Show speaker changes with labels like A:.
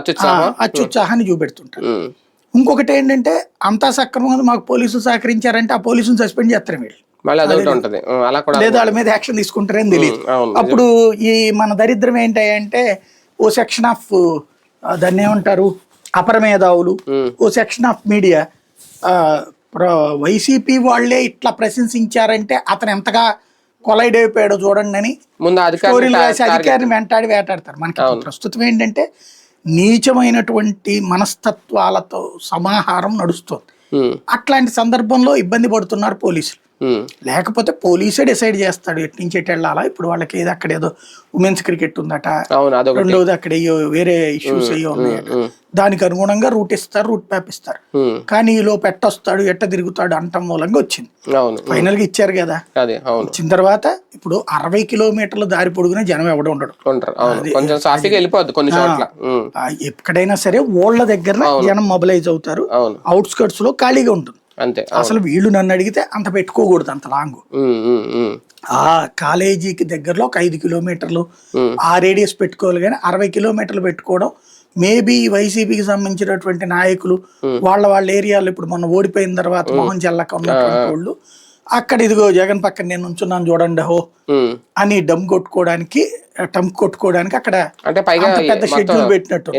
A: అత్యుత్సాహం
B: అత్యుత్సాహాన్ని చూపెడుతుంటారు. ఇంకొకటి ఏంటంటే అంతా సక్రమంగా మాకు పోలీసులు సహకరించారంటే ఆ పోలీసుని సస్పెండ్ చేస్తారు వీళ్ళు లేదా వాళ్ళ మీద యాక్షన్ తీసుకుంటారని తెలియదు అప్పుడు ఈ మన దరిద్రం ఏంటంటే ఓ సెక్షన్ ఆఫ్ దాన్ని ఏమంటారు అపరమేధావులు. ఓ సెక్షన్ ఆఫ్ మీడియా వైసీపీ వాళ్ళే ఇట్లా ప్రశంసించారంటే అతను ఎంతగా కొలైడ్ అయిపోయాడో చూడండి అని స్టోరీలు రాసి అధికారిని వెంటాడి వేటాడతారు. మనకి ప్రస్తుతం ఏంటంటే నీచమైనటువంటి మనస్తత్వాలతో సమాహారం నడుస్తుంది. అట్లాంటి సందర్భంలో ఇబ్బంది పడుతున్నారు పోలీసులు. లేకపోతే పోలీసే డిసైడ్ చేస్తాడు ఎటు నుంచి ఎటు వెళ్ళాలా? ఇప్పుడు వాళ్ళకి ఏదో అక్కడ ఏదో ఉమెన్స్ క్రికెట్ ఉందట. రెండోది అక్కడ వేరే ఇష్యూస్ అయ్యో ఉన్నాయట.
A: ఉమ్,
B: దానికి అనుగుణంగా రూట్ ఇస్తారు రూట్ మ్యాప్ ఇస్తారు. కానీ ఈలో పెట్టొస్తాడు ఎట్ట తిరుగుతాడు అంటం మూలంగా వచ్చింది. ఫైనల్గా ఇచ్చారు కదా. వచ్చిన తర్వాత ఇప్పుడు అరవై కిలోమీటర్ల దారి పొడుగున జనం ఎవడ ఉండడు. ఎక్కడైనా సరే ఓళ్ళ దగ్గర జనం మొబిలైజ్ అవుతారు.
A: అవును.
B: అవుట్స్కట్స్లో ఖాళీగా ఉంటుంది.
A: అంతే
B: అసలు వీళ్ళు నన్ను అడిగితే అంత పెట్టుకోకూడదు అంత లాంగ్. ఆ కాలేజీకి దగ్గరలో ఒక ఐదు కిలోమీటర్లు. ఆ రేడియస్ పెట్టుకోవాలి కానీ అరవై కిలోమీటర్లు పెట్టుకోవడం మేబీ వైసీపీకి సంబంధించినటువంటి నాయకులు వాళ్ళ వాళ్ళ ఏరియాలో ఇప్పుడు మొన్న ఓడిపోయిన తర్వాత మోహన్ చెల్లక ఉన్నటువంటి వాళ్ళు అక్కడ ఇదిగో జగన్ పక్కన నేను ఉంచున్నాను చూడండి హో. అని డమ్ కొట్టుకోవడానికి టమ్ కొట్టుకోవడానికి అక్కడ
A: అంటే
B: పెద్ద షెడ్యూల్ పెట్టినట్టు.